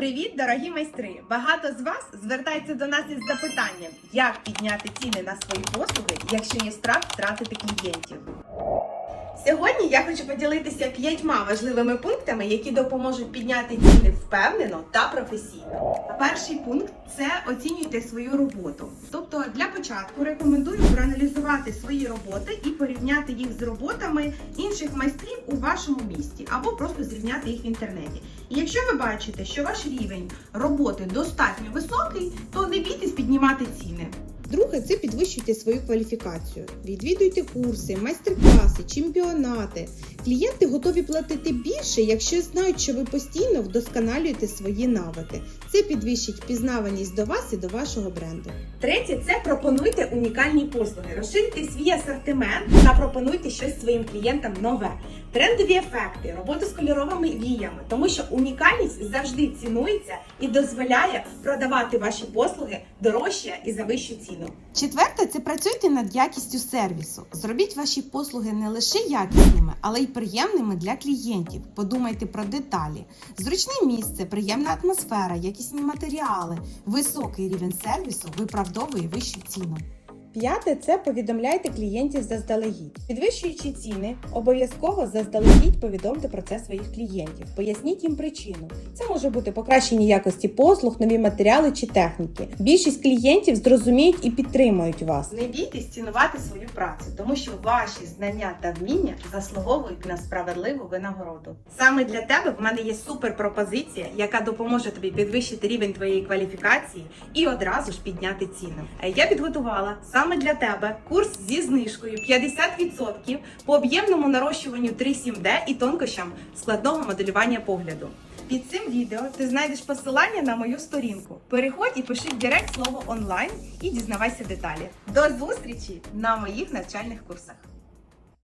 Привіт, дорогі майстри! Багато з вас звертається до нас із запитанням, як підняти ціни на свої послуги, якщо є страх втратити клієнтів. Сьогодні я хочу поділитися п'ятьма важливими пунктами, які допоможуть підняти ціни впевнено та професійно. Перший пункт це оцінюйте свою роботу. Тобто для початку рекомендую проаналізувати свої роботи і порівняти їх з роботами інших майстрів у вашому місті або просто зрівняти їх в інтернеті. І якщо ви бачите, що ваш рівень роботи достатньо високий, то не бійтесь піднімати ціни. Друге, це підвищуйте свою кваліфікацію. Відвідуйте курси, майстер-класи, чемпіонати. Клієнти готові платити більше, якщо знають, що ви постійно вдосконалюєте свої навики. Це підвищить впізнаваність до вас і до вашого бренду. Третє це пропонуйте унікальні послуги. Розширюйте свій асортимент та пропонуйте щось своїм клієнтам нове. Трендові ефекти, роботу з кольоровими віями, тому що унікальність завжди цінується і дозволяє продавати ваші послуги дорожче і за вищу ціну. Четверте, це працюйте над якістю сервісу. Зробіть ваші послуги не лише якісними, але й приємними для клієнтів. Подумайте про деталі. Зручне місце, приємна атмосфера, якісні матеріали, високий рівень сервісу виправдовує вищу ціну. П'яте це повідомляйте клієнтів заздалегідь. Підвищуючи ціни, обов'язково заздалегідь повідомте про це своїх клієнтів. Поясніть їм причину. Це може бути покращення якості послуг, нові матеріали чи техніки. Більшість клієнтів зрозуміють і підтримують вас. Не бійтесь цінувати свою працю, тому що ваші знання та вміння заслуговують на справедливу винагороду. Саме для тебе в мене є супер пропозиція, яка допоможе тобі підвищити рівень твоєї кваліфікації і одразу ж підняти ціни. Е, Я підготувала саме для тебе курс зі знижкою 50% по об'ємному нарощуванню 3-7D і тонкощам складного моделювання погляду. Під цим відео ти знайдеш посилання на мою сторінку. Переходь і пиши директ слово онлайн і дізнавайся деталі. До зустрічі на моїх навчальних курсах.